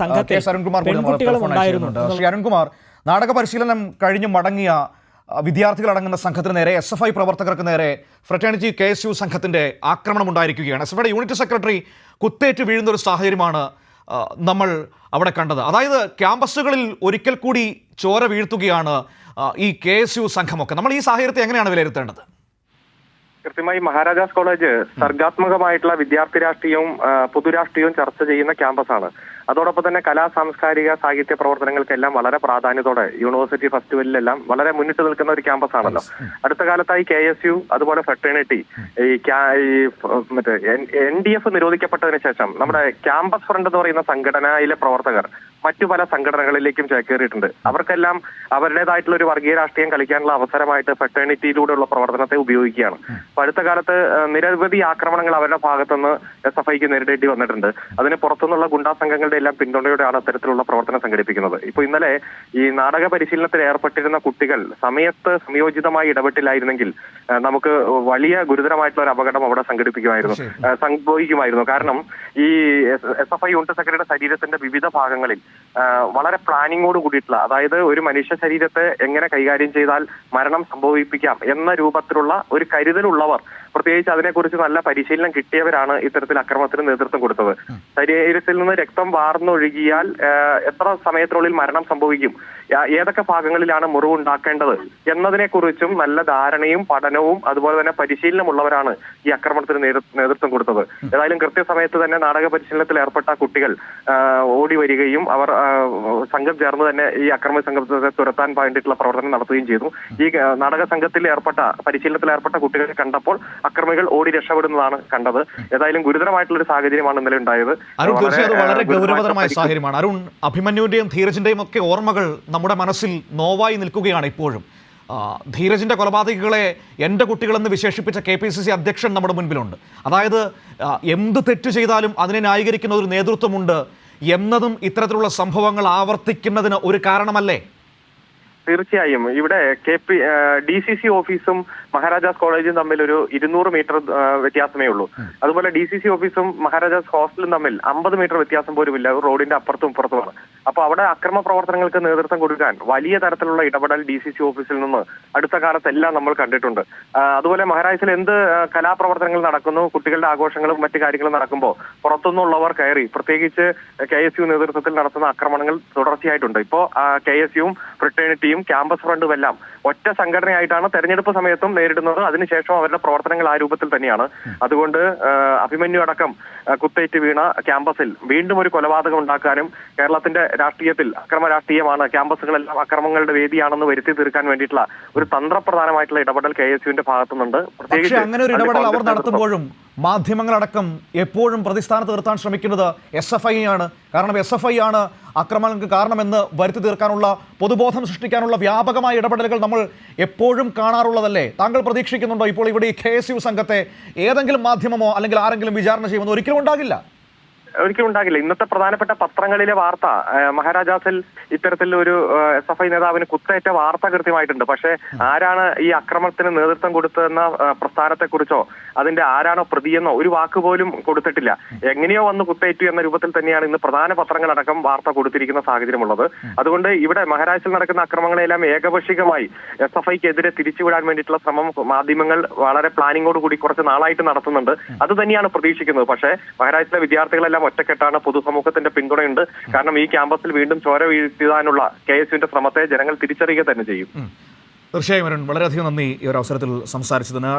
സംഘത്തിൽ പെൺകുട്ടികളും ഉണ്ടായിരുന്നു. ശ്രീ അരുൺകുമാർ നാടക പരിശീലനം കഴിഞ്ഞ് മടങ്ങിയ വിദ്യാർത്ഥികൾ അടങ്ങുന്ന സംഘത്തിന് നേരെ എസ് എഫ് ഐ പ്രവർത്തകർക്ക് നേരെ ഫ്രറ്റേണിറ്റി കെ എസ് യു സംഘത്തിന്റെ ആക്രമണം ഉണ്ടായിരിക്കുകയാണ്. എസ് എഫ് ഐയുടെ യൂണിറ്റ് സെക്രട്ടറി കുത്തേറ്റ് വീഴുന്ന ഒരു സാഹചര്യമാണ് നമ്മൾ അവിടെ കണ്ടത്. അതായത് ക്യാമ്പസുകളിൽ ഒരിക്കൽ കൂടി ചോര വീഴ്ത്തുകയാണ് ഈ കെ എസ് യു സംഘമൊക്കെ. നമ്മൾ ഈ സാഹചര്യത്തെ എങ്ങനെയാണ് വിലയിരുത്തേണ്ടത്? കൃത്യമായി മഹാരാജാസ് കോളേജ് സർഗാത്മകമായിട്ടുള്ള വിദ്യാർത്ഥി രാഷ്ട്രീയവും പൊതുരാഷ്ട്രീയവും ചർച്ച ചെയ്യുന്ന ക്യാമ്പസാണ്. അതോടൊപ്പം തന്നെ കലാ സാംസ്കാരിക സാഹിത്യ പ്രവർത്തനങ്ങൾക്കെല്ലാം വളരെ പ്രാധാന്യത്തോടെ യൂണിവേഴ്സിറ്റി ഫെസ്റ്റിവലിലെല്ലാം വളരെ മുന്നിട്ട് നിൽക്കുന്ന ഒരു ക്യാമ്പസ് ആണല്ലോ. അടുത്ത കാലത്തായി കെ എസ് യു അതുപോലെ ഫെട്ടേണിറ്റി ഈ മറ്റേ എൻ ഡി എഫ് നിരോധിക്കപ്പെട്ടതിന് ശേഷം നമ്മുടെ ക്യാമ്പസ് ഫ്രണ്ട് എന്ന് പറയുന്ന സംഘടനയിലെ പ്രവർത്തകർ മറ്റു പല സംഘടനകളിലേക്കും ചേക്കേറിയിട്ടുണ്ട്. അവർക്കെല്ലാം അവരുടേതായിട്ടുള്ള ഒരു വർഗീയ രാഷ്ട്രീയം കളിക്കാനുള്ള അവസരമായിട്ട് ഫെട്ടേണിറ്റിയിലൂടെയുള്ള പ്രവർത്തനത്തെ ഉപയോഗിക്കുകയാണ്. അപ്പൊ അടുത്ത കാലത്ത് നിരവധി ആക്രമണങ്ങൾ അവരുടെ ഭാഗത്തുനിന്ന് എസ് എഫ് ഐക്ക് നേരിടേണ്ടി വന്നിട്ടുണ്ട്. അതിന് പുറത്തുനിന്നുള്ള ഗുണ്ടാ സംഘങ്ങളുടെ എല്ലാം പിന്തുണയോടെയാണ് അത്തരത്തിലുള്ള പ്രവർത്തനം സംഘടിപ്പിക്കുന്നത്. ഇപ്പൊ ഇന്നലെ ഈ നാടക പരിശീലനത്തിൽ ഏർപ്പെട്ടിരുന്ന കുട്ടികൾ സമയത്ത് സംയോജിതമായി ഇടപെട്ടില്ലായിരുന്നെങ്കിൽ നമുക്ക് വലിയ ഗുരുതരമായിട്ടുള്ള ഒരു അപകടം അവിടെ സംഘടിപ്പിക്കുമായിരുന്നു സംഭവിക്കുമായിരുന്നു. കാരണം ഈ എസ് എഫ് ഐ യൂണിറ്റ് സെക്രട്ടറിയുടെ ശരീരത്തിന്റെ വിവിധ ഭാഗങ്ങളിൽ വളരെ പ്ലാനിങ്ങോട് കൂടിയിട്ടുള്ള അതായത് ഒരു മനുഷ്യ ശരീരത്തെ എങ്ങനെ കൈകാര്യം ചെയ്താൽ മരണം സംഭവിപ്പിക്കാം എന്ന രൂപത്തിലുള്ള ഒരു കരുതലുള്ളവർ പ്രത്യേകിച്ച് അതിനെക്കുറിച്ച് നല്ല പരിശീലനം കിട്ടിയവരാണ് ഇത്തരത്തിൽ അക്രമത്തിന് നേതൃത്വം കൊടുത്തത്. ശരീരത്തിൽ നിന്ന് രക്തം വാർന്നൊഴുകിയാൽ എത്ര സമയത്തിനുള്ളിൽ മരണം സംഭവിക്കും? ഏതൊക്കെ ഭാഗങ്ങളിലാണ് മുറിവുണ്ടാക്കേണ്ടത്? എന്നതിനെക്കുറിച്ചും നല്ല ധാരണയും പഠനവും അതുപോലെ തന്നെ പരിശീലനമുള്ളവരാണ് ഈ ആക്രമണത്തിന് നേതൃത്വം കൊടുത്തത്. ഏതായാലും കൃത്യസമയത്ത് തന്നെ നാടക പരിശീലനത്തിൽ ഏർപ്പെട്ട കുട്ടികൾ ഓടി വരികയും അവർ സംഘം ചേർന്ന് തന്നെ ഈ അക്രമ സംഘത്തെ തുരത്താൻ വേണ്ടിയിട്ടുള്ള പ്രവർത്തനം നടത്തുകയും ചെയ്തു. ഈ നാടക സംഘത്തിൽ ഏർപ്പെട്ട പരിശീലനത്തിൽ ഏർപ്പെട്ട കുട്ടികളെ കണ്ടപ്പോൾ അക്രമികൾ ഓടി രക്ഷപ്പെടുന്നതാണ് കണ്ടത്. ഏതായാലും ഗുരുതരമായിട്ടുള്ള ഒരു സാഹചര്യമാണ് ഇന്നലെ ഉണ്ടായത്. അരുൺ തീർച്ചയായും വളരെ ഗൗരവതരമായ സാഹചര്യമാണ്. അരുൺ അഭിമന്യുവിന്റെയും ധീരജിന്റെയും ഒക്കെ ഓർമ്മകൾ നമ്മുടെ മനസ്സിൽ നോവായി നിൽക്കുകയാണ് ഇപ്പോഴും. ധീരജിന്റെ കൊലപാതകികളെ എന്റെ കുട്ടികളെന്ന് വിശേഷിപ്പിച്ച കെ പി സി സി അധ്യക്ഷൻ നമ്മുടെ മുൻപിലുണ്ട്. അതായത് എന്ത് തെറ്റ് ചെയ്താലും അതിനെ ന്യായീകരിക്കുന്ന ഒരു നേതൃത്വമുണ്ട് എന്നതും ഇത്തരത്തിലുള്ള സംഭവങ്ങൾ ആവർത്തിക്കുന്നതിന് ഒരു കാരണമല്ലേ? തീർച്ചയായും. ഇവിടെ K P D C C ഓഫീസും മഹാരാജാസ് കോളേജും തമ്മിൽ ഒരു ഇരുന്നൂറ് മീറ്റർ വ്യത്യാസമേ ഉള്ളൂ. അതുപോലെ ഡി സി സി ഓഫീസും മഹാരാജാസ് ഹോസ്റ്റലും തമ്മിൽ അമ്പത് മീറ്റർ വ്യത്യാസം പോലും ഇല്ല റോഡിന്റെ അപ്പുറത്തും ഇപ്പുറത്തുമാണ്. അപ്പൊ അവിടെ അക്രമ പ്രവർത്തനങ്ങൾക്ക് നേതൃത്വം കൊടുക്കാൻ വലിയ തരത്തിലുള്ള ഇടപെടൽ ഡി സി സി ഓഫീസിൽ നിന്ന് അടുത്ത കാലത്തെല്ലാം നമ്മൾ കണ്ടിട്ടുണ്ട്. അതുപോലെ മഹാരാജസിൽ എന്ത് കലാപ്രവർത്തനങ്ങൾ നടക്കുന്നു കുട്ടികളുടെ ആഘോഷങ്ങളും മറ്റു കാര്യങ്ങളും നടക്കുമ്പോൾ പുറത്തുനിന്നുള്ളവർ കയറി പ്രത്യേകിച്ച് കെ എസ് യു നേതൃത്വത്തിൽ നടത്തുന്ന ആക്രമണങ്ങൾ തുടർച്ചയായിട്ടുണ്ട്. ഇപ്പോ കെ എസ് യുവും ഫ്രിട്ടേണിറ്റിയും ക്യാമ്പസ് ഫ്രണ്ടും എല്ലാം ഒറ്റ സംഘടനയായിട്ടാണ് തെരഞ്ഞെടുപ്പ് സമയത്തും നേരിടുന്നത്. അതിനുശേഷം അവരുടെ പ്രവർത്തനങ്ങൾ ആ രൂപത്തിൽ തന്നെയാണ്. അതുകൊണ്ട് അഭിമന്യു അടക്കം കുത്തേറ്റ് വീണ ക്യാമ്പസിൽ വീണ്ടും ഒരു കൊലപാതകം ഉണ്ടാക്കാനും കേരളത്തിന്റെ രാഷ്ട്രീയത്തിൽ അക്രമ രാഷ്ട്രീയമാണ് ക്യാമ്പസുകളെല്ലാം അക്രമങ്ങളുടെ വേദിയാണെന്ന് വരുത്തി തീർക്കാൻ വേണ്ടിയിട്ടുള്ള ഒരു തന്ത്രപ്രധാനമായിട്ടുള്ള ഇടപെടൽ കെ എസ് യുവിന്റെ ഭാഗത്തുനിന്നുണ്ട്. പ്രത്യേകിച്ച് അങ്ങനെ ഒരു ഇടപെടൽ അവർ നടത്തുമ്പോഴും മാധ്യമങ്ങളടക്കം എപ്പോഴും പ്രതിസ്ഥാനത്ത് നിർത്താൻ ശ്രമിക്കുന്നത് എസ് എഫ് ഐ ആണ്. കാരണം എസ് എഫ് ഐ ആണ് ആക്രമണങ്ങൾക്ക് കാരണമെന്ന് വരുത്തി തീർക്കാനുള്ള പൊതുബോധം സൃഷ്ടിക്കാനുള്ള വ്യാപകമായ ഇടപെടലുകൾ നമ്മൾ എപ്പോഴും കാണാറുള്ളതല്ലേ? താങ്കൾ പ്രതീക്ഷിക്കുന്നുണ്ടോ ഇപ്പോൾ ഇവിടെ ഈ കെ സംഘത്തെ ഏതെങ്കിലും മാധ്യമമോ അല്ലെങ്കിൽ ആരെങ്കിലും വിചാരണ ചെയ്യുമെന്ന് ഒരിക്കലും ഉണ്ടാകില്ല? ഒരിക്കലും ഉണ്ടാകില്ല. ഇന്നത്തെ പ്രധാനപ്പെട്ട പത്രങ്ങളിലെ വാർത്ത മഹാരാജാസിൽ ഇത്തരത്തിൽ ഒരു എസ് എഫ് ഐ നേതാവിന് കുത്തേറ്റ വാർത്ത കൃത്യമായിട്ടുണ്ട്. പക്ഷേ ആരാണ് ഈ അക്രമത്തിന് നേതൃത്വം കൊടുത്തതെന്ന പ്രസ്ഥാനത്തെക്കുറിച്ചോ അതിന്റെ ആരാണോ പ്രതിയെന്നോ ഒരു വാക്ക് പോലും കൊടുത്തിട്ടില്ല. എങ്ങനെയോ വന്ന് കുത്തേറ്റു എന്ന രൂപത്തിൽ തന്നെയാണ് ഇന്ന് പ്രധാന പത്രങ്ങളടക്കം വാർത്ത കൊടുത്തിരിക്കുന്ന സാഹചര്യമുള്ളത്. അതുകൊണ്ട് ഇവിടെ മഹാരാഷ്ട്രയിൽ നടക്കുന്ന അക്രമങ്ങളെല്ലാം ഏകപക്ഷികമായി എസ് എഫ് ഐക്കെതിരെ തിരിച്ചുവിടാൻ വേണ്ടിയിട്ടുള്ള ശ്രമം മാധ്യമങ്ങൾ വളരെ പ്ലാനിങ്ങോട് കൂടി കുറച്ച് നാളായിട്ട് നടത്തുന്നുണ്ട്. അത് തന്നെയാണ് പ്രതീക്ഷിക്കുന്നത്. പക്ഷേ മഹാരാജ്യത്തിലെ വിദ്യാർത്ഥികളെല്ലാം ഒറ്റക്കെട്ടാണ് പൊതുസമൂഹത്തിന്റെ പിന്തുണയുണ്ട്. കാരണം ഈ ക്യാമ്പസിൽ വീണ്ടും ചോര വീഴ്ത്താനുള്ള കെ എസ് ശ്രമത്തെ ജനങ്ങൾ തിരിച്ചറിയുക തന്നെ ചെയ്യും. തീർച്ചയായും വളരെയധികം നന്ദി ഈ ഒരു അവസരത്തിൽ സംസാരിച്ചതിന്.